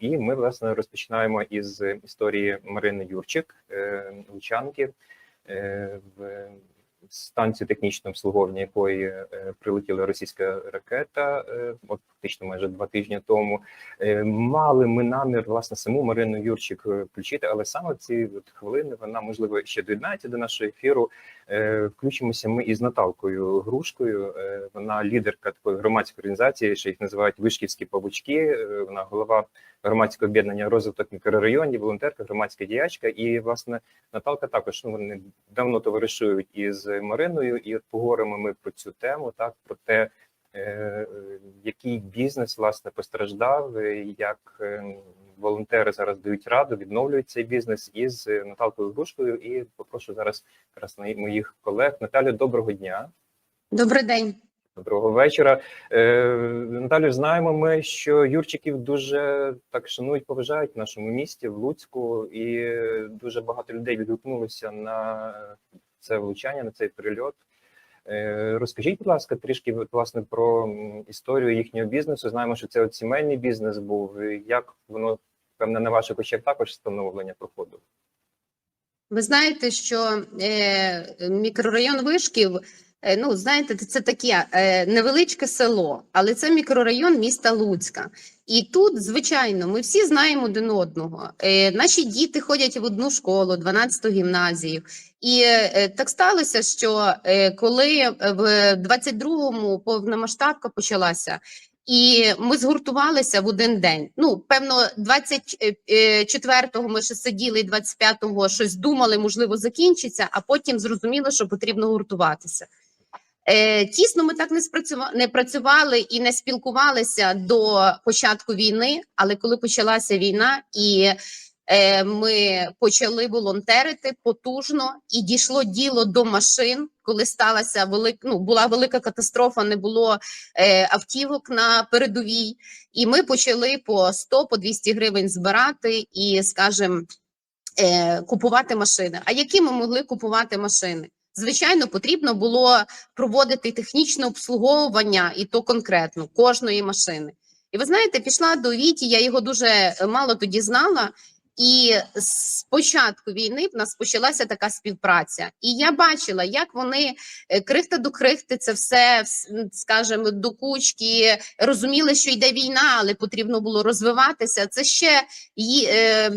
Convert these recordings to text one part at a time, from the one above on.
І ми власне розпочинаємо із історії Марини Юрчик, е, лучанки, е, в станцію технічного обслуговування якої е, прилетіла російська ракета, е, от фактично майже два тижні тому. Е, Мали ми намір власне саму Марину Юрчик включити, але саме ці от хвилини вона можливо ще доєднається до нашого ефіру. Включимося ми із Наталкою Грушкою. Вона лідерка такої громадської організації, що їх називають вишківські павучки. Вона голова громадського об'єднання розвиток мікрорайонів, волонтерка, громадська діячка. І власне Наталка також ну вони давно товаришують із Мариною, і от поговоримо ми про цю тему, так про те, е, який бізнес власне постраждав, е, як е, волонтери зараз дають раду, відновлюють цей бізнес із Наталкою Грушкою. І попрошу зараз якраз моїх колег. Наталю, доброго дня. Добрий день. Доброго вечора. Е, Наталю, знаємо ми, що Юрчиків дуже так шанують, поважають в нашому місті, в Луцьку, і дуже багато людей відгукнулося на це влучання, на цей прильот. Е, Розкажіть, будь ласка, трішки власне про історію їхнього бізнесу. Знаємо, що це от сімейний бізнес був. Як воно певне на ваших очах також встановлення проходило? Ви знаєте, що е, мікрорайон Вишків, ну знаєте, це таке е, невеличке село, але це мікрорайон міста Луцька. І тут, звичайно, ми всі знаємо один одного. Е, наші діти ходять в одну школу, 12-ту гімназію. І е, так сталося, що е, коли в 22-му повномасштабка почалася. І ми згуртувалися в один день. Ну, певно, 24-го ми ще сиділи, і 25-го щось думали, можливо, закінчиться, а потім зрозуміли, що потрібно гуртуватися. Е, тісно ми так не спрацювали, не працювали і не спілкувалися до початку війни, але коли почалася війна і е, ми почали волонтерити потужно, і дійшло діло до машин, коли сталася велика, ну, була велика катастрофа, не було е, автівок на передовій, і ми почали по 100 по 200 гривень збирати і, скажімо, е, купувати машини. А які ми могли купувати машини? Звичайно, потрібно було проводити технічне обслуговування, і то конкретно кожної машини. І ви знаєте, пішла до Віті, я його дуже е, мало тоді знала. І з початку війни в нас почалася така співпраця, і я бачила, як вони е, крихта до крихти це все вс- скажімо, до кучки розуміли, що йде війна, але потрібно було розвиватися. Це ще е,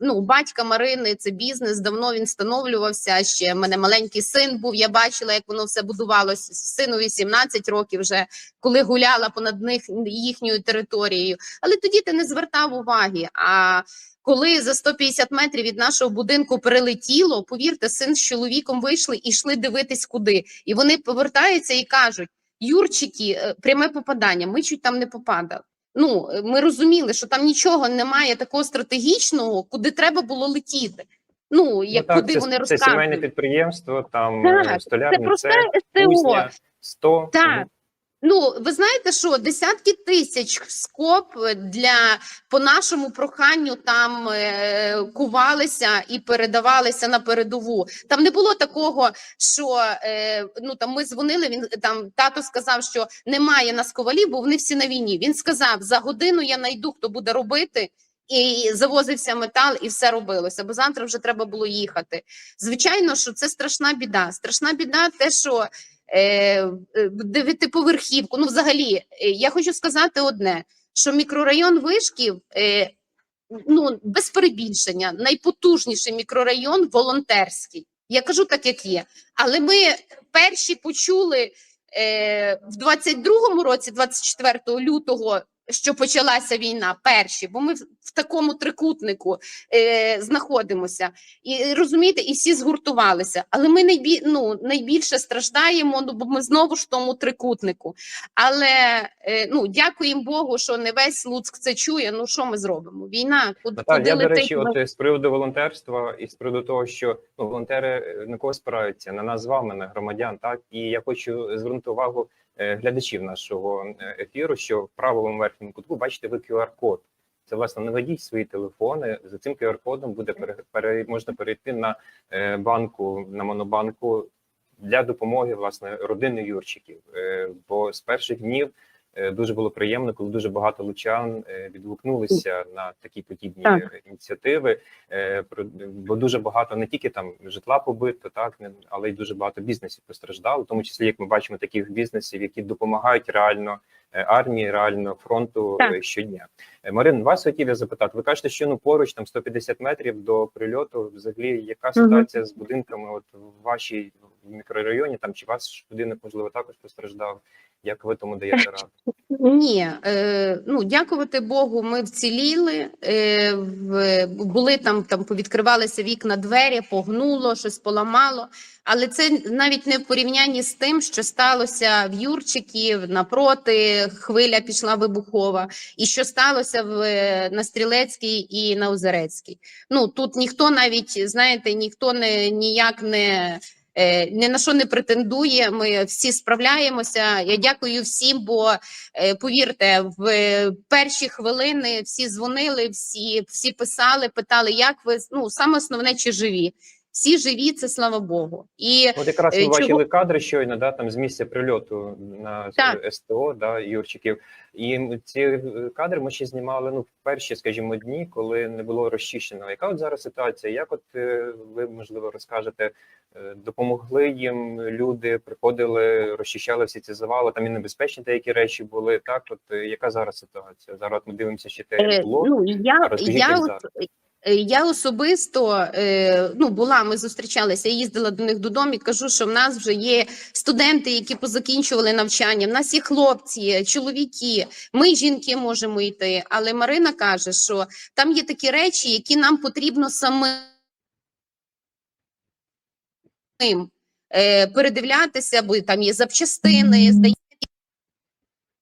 ну, батька Марини, це бізнес. Давно він встановлювався. Ще в мене маленький син був. Я бачила, як воно все будувалося. Синові 17 років вже коли гуляла понад них їхньою територією. Але тоді ти не звертав уваги. А коли за 150 метрів від нашого будинку прилетіло, повірте, син з чоловіком вийшли і йшли дивитись куди. І вони повертаються і кажуть: Юрчики, е, пряме попадання. Ми чуть там не попадали. Ну, е, ми розуміли, що там нічого немає такого стратегічного, куди треба було летіти. Ну, як так, куди це, вони це сімейне підприємство, там Так, е, Це столярний просте СТО. 100. Так. Ну, ви знаєте, що десятки тисяч скоп для по нашому проханню там е, кувалися і передавалися на передову. Там не було такого, що е, ну там ми дзвонили. Він там тато сказав, що немає нас ковалів, бо вони всі на війні. Він сказав: за годину я знайду, хто буде робити. І завозився метал, і все робилося, бо завтра вже треба було їхати. Звичайно, що це страшна біда. Страшна біда, те, що дев'ятиповерхівку. Ну, взагалі, е, я хочу сказати одне: що мікрорайон Вишків, е, ну без перебільшення, найпотужніший мікрорайон волонтерський. Я кажу так, як є. Але ми перші почули е, в 22-му році, 24 лютого. Що почалася війна, перші, бо ми в, такому трикутнику е, знаходимося, і розумієте, і всі згуртувалися. Але ми найбі, ну, найбільше страждаємо, ну бо ми знову ж в тому трикутнику. Але е, ну дякуємо Богу, що не весь Луцьк це чує. Ну що ми зробимо? Війна, куди, Наталь, куди я, до речі, от е, з приводу волонтерства і з приводу того, що ну, волонтери е, на кого спираються, на нас з вами, на громадян, так і я хочу звернути увагу е, глядачів нашого е, ефіру, що в правому верхньому кутку бачите ви QR-код. Це власне наведіть свої телефони. За цим QR-кодом буде пере, можна перейти на е, банку на монобанку для допомоги власне родини Юрчиків. Е, бо з перших днів е, дуже було приємно, коли дуже багато лучан е, відгукнулися на такі подібні Так. е, ініціативи. Е, Бо дуже багато не тільки там житла побито, так але й дуже багато бізнесів постраждало, в тому числі як ми бачимо таких бізнесів, які допомагають реально е, армії, реально фронту Так. е, щодня. Е, Марин, вас хотів я запитати. Ви кажете, що ну поруч там 150 метрів до прильоту. Взагалі, яка ситуація з будинками? От в вашій мікрорайоні, там чи ваш будинок можливо також постраждав? Як ви тому даєте раду? Ні, е, ну дякувати Богу, ми вціліли. Е, в, були там, там повідкривалися вікна, двері, погнуло, щось поламало. Але це навіть не в порівнянні з тим, що сталося в Юрчиків напроти, хвиля пішла вибухова, і що сталося в е, на Стрілецькій і на Озерецькій. Ну тут ніхто навіть знаєте, ніхто не ніяк не. Е, Ні на що не претендує. Ми всі справляємося. Я дякую всім, бо е, повірте, в е, перші хвилини всі дзвонили, всі, всі писали, питали, як ви ну саме основне, чи живі. Всі живі, це слава Богу. І От якраз Е, ми чого- бачили кадри щойно, да, там з місця прильоту на Так. е, СТО, да, Юрчиків. І ці е, кадри ми ще знімали ну, перші, скажімо, дні, коли не було розчищено. Яка от зараз ситуація? Як от е, ви, можливо, розкажете, е, допомогли їм люди, приходили, розчищали всі ці завали, там і небезпечні деякі речі були. Так, от е, яка зараз ситуація? Зараз ми дивимося ще те, Е, було. Ну, я, я, от, зараз. е, я особисто е, ну, була, ми зустрічалися, я їздила до них додому і кажу, що в нас вже є студенти, які позакінчували навчання, в нас є хлопці, чоловіки, ми, жінки, можемо йти. Але Марина каже, що там є такі речі, які нам потрібно самим е, передивлятися, бо там є запчастини, здається.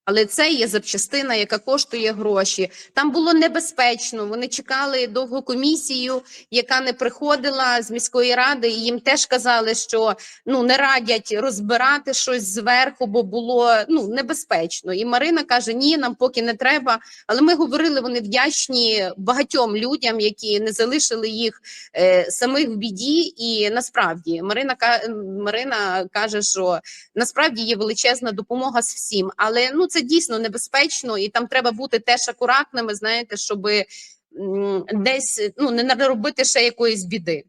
Але це є запчастина, яка коштує гроші. Там було небезпечно. Вони чекали довгу комісію, яка не приходила з міської ради. І їм теж казали, що ну не радять розбирати щось зверху, бо було ну небезпечно. І Марина каже: Ні, нам поки не треба. Але ми говорили, вони вдячні багатьом людям, які не залишили їх е, самих в біді. І насправді Марина Марина каже, що насправді є величезна допомога з всім, але ну це дійсно небезпечно, і там треба бути теж акуратними, знаєте, щоб десь ну не наробити ще якоїсь біди.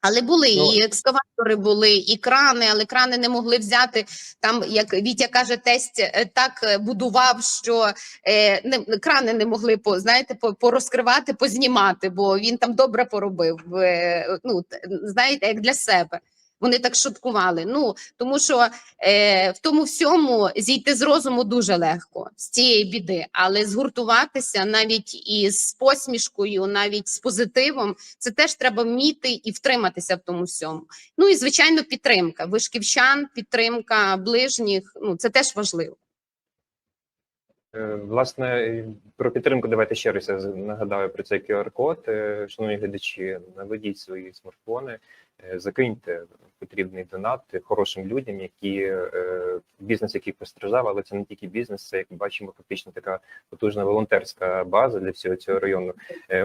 Але були Ну, і екскаватори були, і крани, але крани не могли взяти. Там, як Вітя каже, тесть е, так е, будував, що е, не, крани не могли по, знаєте, по, порозкривати, познімати, бо він там добре поробив. Е, ну, знаєте, як для себе. Вони так шуткували. Ну тому що е, в тому всьому зійти з розуму дуже легко з цієї біди, але згуртуватися навіть із посмішкою, навіть з позитивом, це теж треба вміти і втриматися в тому всьому. Ну і звичайно, підтримка вишківчан, підтримка ближніх. Ну це теж важливо. Е, Власне, про підтримку давайте ще раз я нагадаю про цей QR-код. Е, Шановні глядачі, наведіть свої смартфони, е, закиньте потрібний донат хорошим людям, які бізнес, який постраждав, але це не тільки бізнес, це як бачимо, фактично така потужна волонтерська база для всього цього району.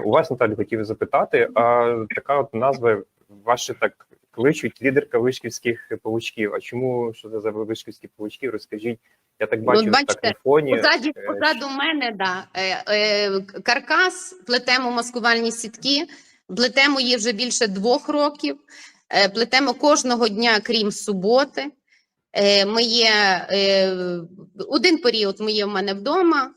У вас Наталі хотів запитати, а така от назва ваші так кличуть лідерка вишківських павучків. А чому що це за вишківські павучки? Розкажіть. Я так бачу Ну, бачите, так на фоні. Позаді, е, позаду мене, да. Е, е, каркас, плетемо маскувальні сітки, плетемо її вже більше двох років, е, плетемо кожного дня, крім суботи. Е, ми є, е, один період ми є в мене вдома,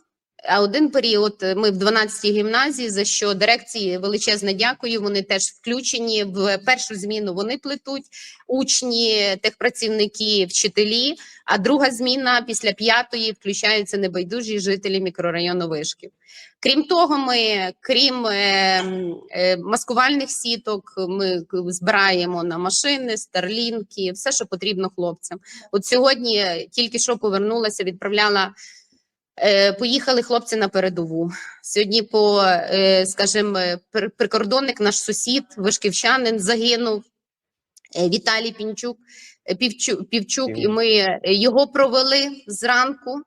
а один період е, ми в 12-й гімназії, за що дирекції величезне дякую. Вони теж включені в першу зміну. Вони плетуть учні, техпрацівники, вчителі. А друга зміна після п'ятої включаються небайдужі жителі мікрорайону Вишків. Крім того, ми, крім е, е, маскувальних сіток, ми збираємо на машини, старлінки, все, що потрібно хлопцям. От сьогодні тільки що повернулася, відправляла. Е, Поїхали хлопці на передову. Сьогодні, по е, скажімо, прикордонник, наш сусід, вишківчанин, загинув. Е, Віталій Пінчук, е, Півчук, Півчук, і ми е, його провели зранку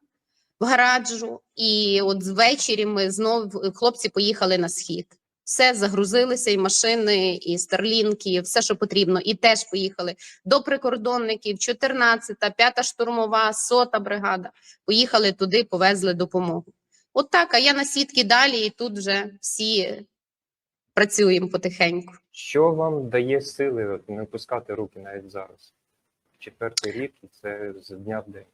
в гараджу, і от ввечері ми знов хлопці поїхали на схід. Все загрузилися, і машини, і старлінки, все, що потрібно, і теж поїхали до прикордонників. 14-та, 5-та штурмова, 100-та бригада. Поїхали туди, повезли допомогу. От так, а я на сітки далі, і тут вже всі працюємо потихеньку. Що вам дає сили не опускати руки навіть зараз? Четвертий рік, і це з дня в день.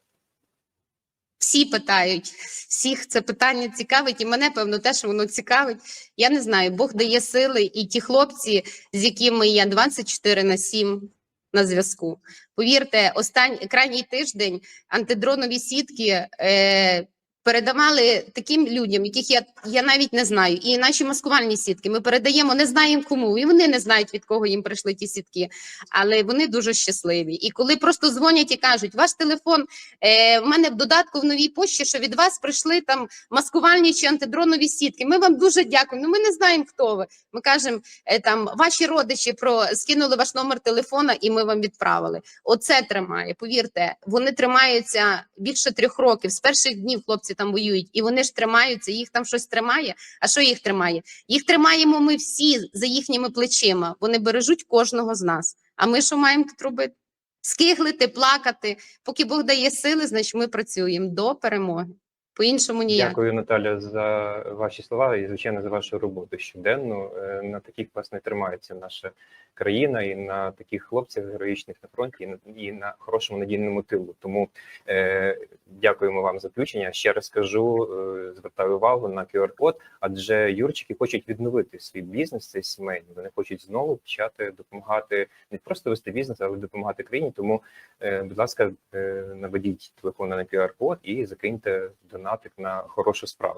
Всі питають, всіх це питання цікавить, і мене певно теж воно цікавить. Я не знаю, Бог дає сили, і ті хлопці, з якими я 24 на 7 на зв'язку. Повірте, останній крайній тиждень антидронові сітки е, передавали таким людям, яких я, я навіть не знаю. І наші маскувальні сітки ми передаємо, не знаємо кому, і вони не знають від кого їм прийшли ті сітки, але вони дуже щасливі. І коли просто дзвонять і кажуть, ваш телефон Е, в мене в додатку в новій пошті, що від вас прийшли там маскувальні чи антидронові сітки. Ми вам дуже дякуємо. Ну ми не знаємо, хто ви. Ми кажемо, е, там ваші родичі про скинули ваш номер телефона, і ми вам відправили. Оце тримає. Повірте, вони тримаються більше трьох років. З перших днів хлопці там воюють, і вони ж тримаються. Їх там щось тримає. А що їх тримає? Їх тримаємо ми всі за їхніми плечима. Вони бережуть кожного з нас. А ми що маємо тут робити? Скиглити, плакати. Поки Бог дає сили, значить ми працюємо до перемоги. По-іншому ніяк. Дякую, Наталя, за ваші слова і, звичайно, за вашу роботу щоденну. Е, На таких власне тримається наша країна і на таких хлопцях героїчних на фронті, і на, і на хорошому надійному тилу. Тому е, дякуємо вам за включення. Ще раз кажу, е, звертаю увагу на QR-код, адже юрчики хочуть відновити свій бізнес, цей сімейний. Вони хочуть знову почати допомагати не просто вести бізнес, але допомагати країні. Тому, е, будь ласка, е, наведіть телефон на QR-код і закиньте донатик на хорошу справу.